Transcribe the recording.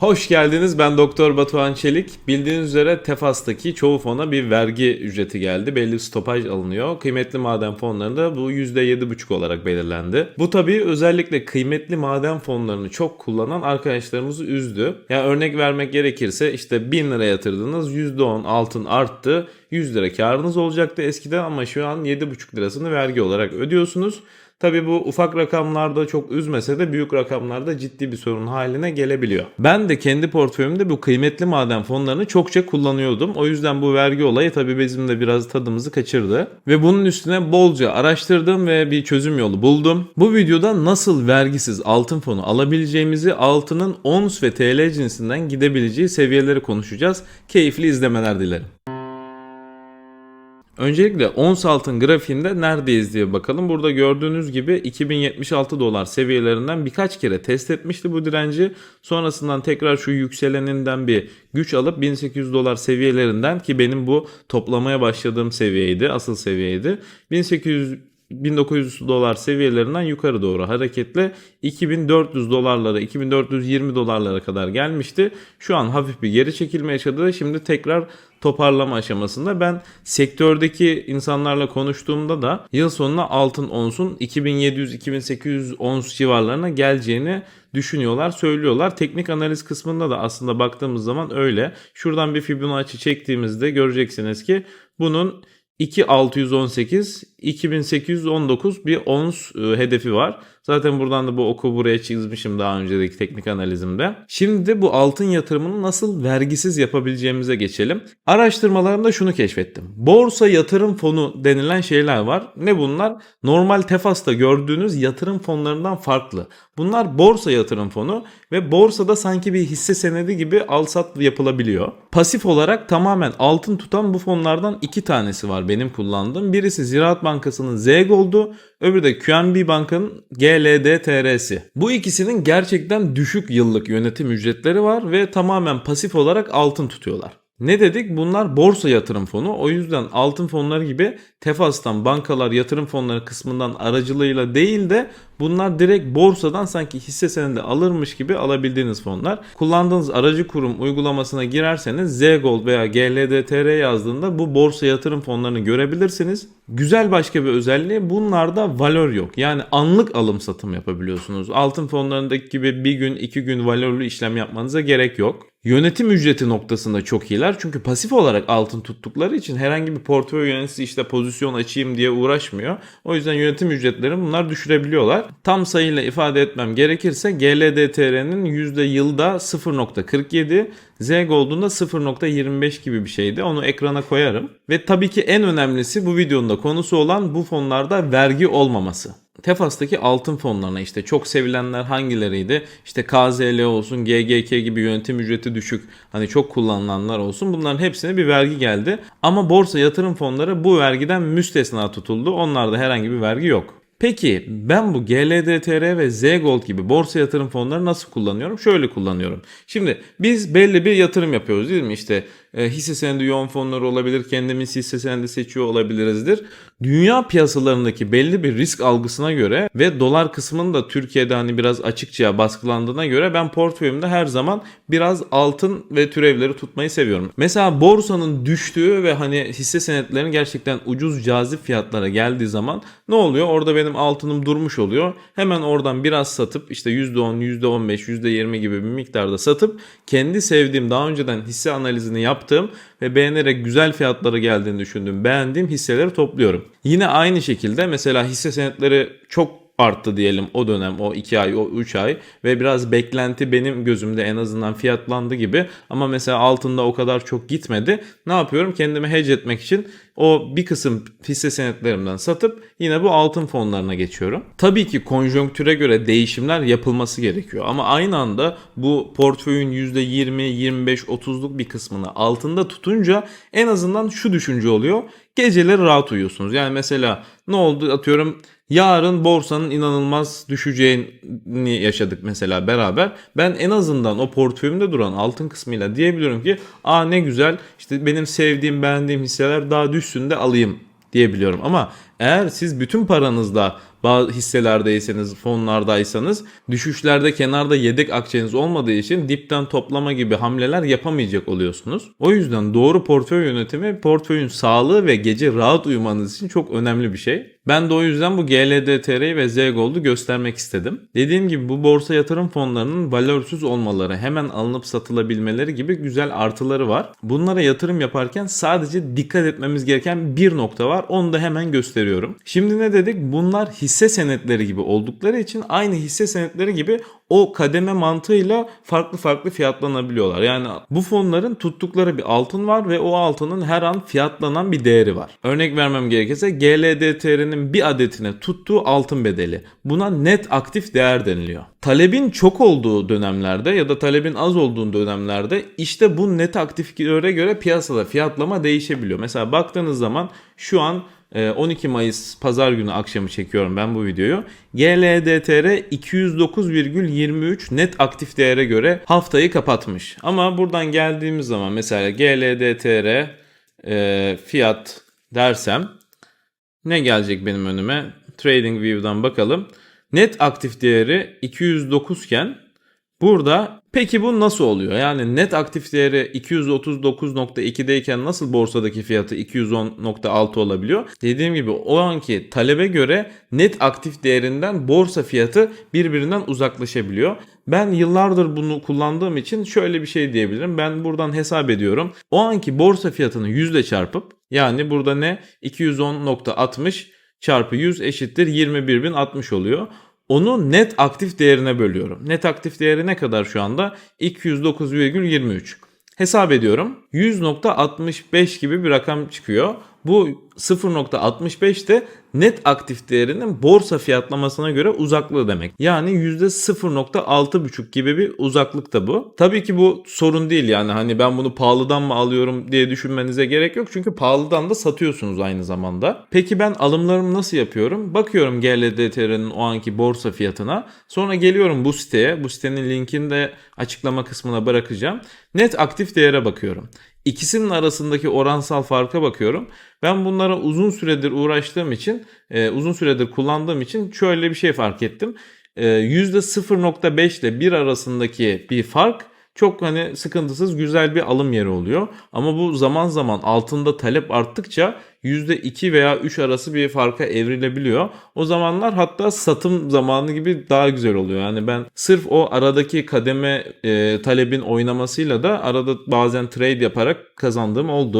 Hoş geldiniz. Ben Doktor Batuhan Çelik. Bildiğiniz üzere Tefas'taki çoğu fona bir vergi ücreti geldi. Belli bir stopaj alınıyor. Kıymetli maden fonlarında bu %7,5 olarak belirlendi. Bu tabii özellikle kıymetli maden fonlarını çok kullanan arkadaşlarımızı üzdü. Yani örnek vermek gerekirse işte 1000 lira yatırdınız %10 altın arttı. 100 lira karınız olacaktı eskiden ama şu an 7,5 lirasını vergi olarak ödüyorsunuz. Tabii bu ufak rakamlarda çok üzmese de büyük rakamlarda ciddi bir sorun haline gelebiliyor. Ben de kendi portföyümde bu kıymetli maden fonlarını çokça kullanıyordum. O yüzden bu vergi olayı tabii bizim de biraz tadımızı kaçırdı. Ve bunun üstüne bolca araştırdım ve bir çözüm yolu buldum. Bu videoda nasıl vergisiz altın fonu alabileceğimizi, altının ons ve TL cinsinden gidebileceği seviyeleri konuşacağız. Keyifli izlemeler dilerim. Öncelikle ons altın grafiğinde neredeyiz diye bakalım. Burada gördüğünüz gibi 2076 dolar seviyelerinden birkaç kere test etmişti bu direnci. Sonrasından tekrar şu yükseleninden bir güç alıp 1800 dolar seviyelerinden ki benim bu toplamaya başladığım seviyeydi, asıl seviyeydi. 1800 1900 dolar seviyelerinden yukarı doğru hareketle 2400 dolarlara 2420 dolarlara kadar gelmişti. Şu an hafif bir geri çekilme yaşadı. Şimdi tekrar toparlama aşamasında. Ben sektördeki insanlarla konuştuğumda da yıl sonuna altın onsun 2700-2800 ons civarlarına geleceğini düşünüyorlar, söylüyorlar. Teknik analiz kısmında da aslında baktığımız zaman öyle. Şuradan bir Fibonacci çektiğimizde göreceksiniz ki bunun 2618 2819 bir ons e, hedefi var. Zaten buradan da bu oku buraya çizmişim daha önceki teknik analizimde. Şimdi de bu altın yatırımını nasıl vergisiz yapabileceğimize geçelim. Araştırmalarımda şunu keşfettim. Borsa yatırım fonu denilen şeyler var. Ne bunlar? Normal Tefas'ta gördüğünüz yatırım fonlarından farklı. Bunlar borsa yatırım fonu ve borsada sanki bir hisse senedi gibi al sat yapılabiliyor. Pasif olarak tamamen altın tutan bu fonlardan iki tanesi var benim kullandığım. Birisi Ziraat Bankası'nın Z Gold'u, öbürü de QNB Bank'ın GLD-TR'si. Bu ikisinin gerçekten düşük yıllık yönetim ücretleri var ve tamamen pasif olarak altın tutuyorlar. Ne dedik? Bunlar borsa yatırım fonu. O yüzden altın fonları gibi Tefas'tan bankalar yatırım fonları kısmından aracılığıyla değil de bunlar direkt borsadan sanki hisse senedi alırmış gibi alabildiğiniz fonlar. Kullandığınız aracı kurum uygulamasına girerseniz Z-Gold veya GLDTR yazdığında bu borsa yatırım fonlarını görebilirsiniz. Güzel başka bir özelliği bunlarda valör yok. Yani anlık alım satım yapabiliyorsunuz. Altın fonlarındaki gibi bir gün iki gün valörlü işlem yapmanıza gerek yok. Yönetim ücreti noktasında çok iyiler. Çünkü pasif olarak altın tuttukları için herhangi bir portföy yöneticisi işte pozisyon açayım diye uğraşmıyor. O yüzden yönetim ücretlerini bunlar düşürebiliyorlar. Tam sayıyla ifade etmem gerekirse GLDTR'nin yüzde yılda 0.47, Z Gold'un da 0.25 gibi bir şeydi. Onu ekrana koyarım. Ve tabii ki en önemlisi bu videonun da konusu olan bu fonlarda vergi olmaması. Tefas'taki altın fonlarına işte çok sevilenler hangileriydi? İşte KZL olsun, GGK gibi yönetim ücreti düşük, hani çok kullanılanlar olsun. Bunların hepsine bir vergi geldi. Ama borsa yatırım fonları bu vergiden müstesna tutuldu. Onlarda herhangi bir vergi yok. Peki ben bu GLDTR ve Z Gold gibi borsa yatırım fonları nasıl kullanıyorum? Şöyle kullanıyorum. Şimdi biz belli bir yatırım yapıyoruz değil mi? İşte hisse senedi yoğun fonları olabilir, kendimiz hisse senedi seçiyor olabilirizdir. Dünya piyasalarındaki belli bir risk algısına göre ve dolar kısmının da Türkiye'de hani biraz açıkça baskılandığına göre ben portföyümde her zaman biraz altın ve türevleri tutmayı seviyorum. Mesela borsanın düştüğü ve hani hisse senetlerinin gerçekten ucuz cazip fiyatlara geldiği zaman ne oluyor? Orada benim altınım durmuş oluyor. Hemen oradan biraz satıp işte %10, %15, %20 gibi bir miktarda satıp kendi sevdiğim daha önceden hisse analizini yaptığım ve beğenerek güzel fiyatlara geldiğini düşündüğüm, beğendiğim hisseleri topluyorum. Yine aynı şekilde mesela hisse senetleri çok arttı diyelim o dönem o 2 ay o 3 ay ve biraz beklenti benim gözümde en azından fiyatlandı gibi ama mesela altında o kadar çok gitmedi. Ne yapıyorum? Kendimi hedge etmek için o bir kısım hisse senetlerimden satıp yine bu altın fonlarına geçiyorum. Tabii ki konjonktüre göre değişimler yapılması gerekiyor ama aynı anda bu portföyün %20, 25, 30'luk bir kısmını altında tutunca en azından şu düşünce oluyor. Geceleri rahat uyuyorsunuz. Yani mesela ne oldu atıyorum Yarın borsanın inanılmaz düşeceğini yaşadık mesela beraber. Ben en azından o portföyümde duran altın kısmıyla diyebiliyorum ki aa ne güzel işte benim sevdiğim beğendiğim hisseler daha düşsün de alayım diyebiliyorum. Ama eğer siz bütün paranızla bazı hisselerdeyseniz, fonlardaysanız düşüşlerde kenarda yedek akçeniz olmadığı için dipten toplama gibi hamleler yapamayacak oluyorsunuz. O yüzden doğru portföy yönetimi portföyün sağlığı ve gece rahat uyumanız için çok önemli bir şey. Ben de o yüzden bu GLDTR'yi ve Z-Gold'u göstermek istedim. Dediğim gibi bu borsa yatırım fonlarının valörsüz olmaları, hemen alınıp satılabilmeleri gibi güzel artıları var. Bunlara yatırım yaparken sadece dikkat etmemiz gereken bir nokta var. Onu da hemen gösteriyorum. Şimdi ne dedik? Bunlar hisse senetleri gibi oldukları için aynı hisse senetleri gibi o kademe mantığıyla farklı farklı fiyatlanabiliyorlar. Yani bu fonların tuttukları bir altın var ve o altının her an fiyatlanan bir değeri var. Örnek vermem gerekirse GLDTR'nin bir adetine tuttuğu altın bedeli. Buna net aktif değer deniliyor. Talebin çok olduğu dönemlerde ya da talebin az olduğu dönemlerde işte bu net aktif değere göre piyasada fiyatlama değişebiliyor. Mesela baktığınız zaman şu an 12 Mayıs pazar günü akşamı çekiyorum ben bu videoyu. GLDTR 209,23 net aktif değere göre haftayı kapatmış. Ama buradan geldiğimiz zaman mesela GLDTR e, fiyat dersem ne gelecek benim önüme? Trading View'dan bakalım. Net aktif değeri 209 iken burada peki bu nasıl oluyor? Yani net aktif değeri 239.2'deyken nasıl borsadaki fiyatı 210.6 olabiliyor? Dediğim gibi o anki talebe göre net aktif değerinden borsa fiyatı birbirinden uzaklaşabiliyor. Ben yıllardır bunu kullandığım için şöyle bir şey diyebilirim. Ben buradan hesap ediyorum. O anki borsa fiyatını yüzle çarpıp yani burada ne? 210.60 çarpı 100 eşittir 21.060 oluyor. Onu net aktif değerine bölüyorum. Net aktif değeri ne kadar şu anda? 209,23. Hesap ediyorum. 100.65 gibi bir rakam çıkıyor. Bu 0.65 de net aktif değerinin borsa fiyatlamasına göre uzaklığı demek. Yani %0.6,5 gibi bir uzaklık da bu. Tabii ki bu sorun değil yani hani ben bunu pahalıdan mı alıyorum diye düşünmenize gerek yok. Çünkü pahalıdan da satıyorsunuz aynı zamanda. Peki ben alımlarımı nasıl yapıyorum? Bakıyorum GLDTR'nin o anki borsa fiyatına. Sonra geliyorum bu siteye. Bu sitenin linkini de açıklama kısmına bırakacağım. Net aktif değere bakıyorum. İkisinin arasındaki oransal farka bakıyorum. Ben bunlara uzun süredir uğraştığım için, e, uzun süredir kullandığım için şöyle bir şey fark ettim. E, %0.5 ile 1 arasındaki bir fark çok hani sıkıntısız güzel bir alım yeri oluyor. Ama bu zaman zaman altında talep arttıkça %2 veya 3 arası bir farka evrilebiliyor. O zamanlar hatta satım zamanı gibi daha güzel oluyor. Yani ben sırf o aradaki kademe e, talebin oynamasıyla da arada bazen trade yaparak kazandığım oldu.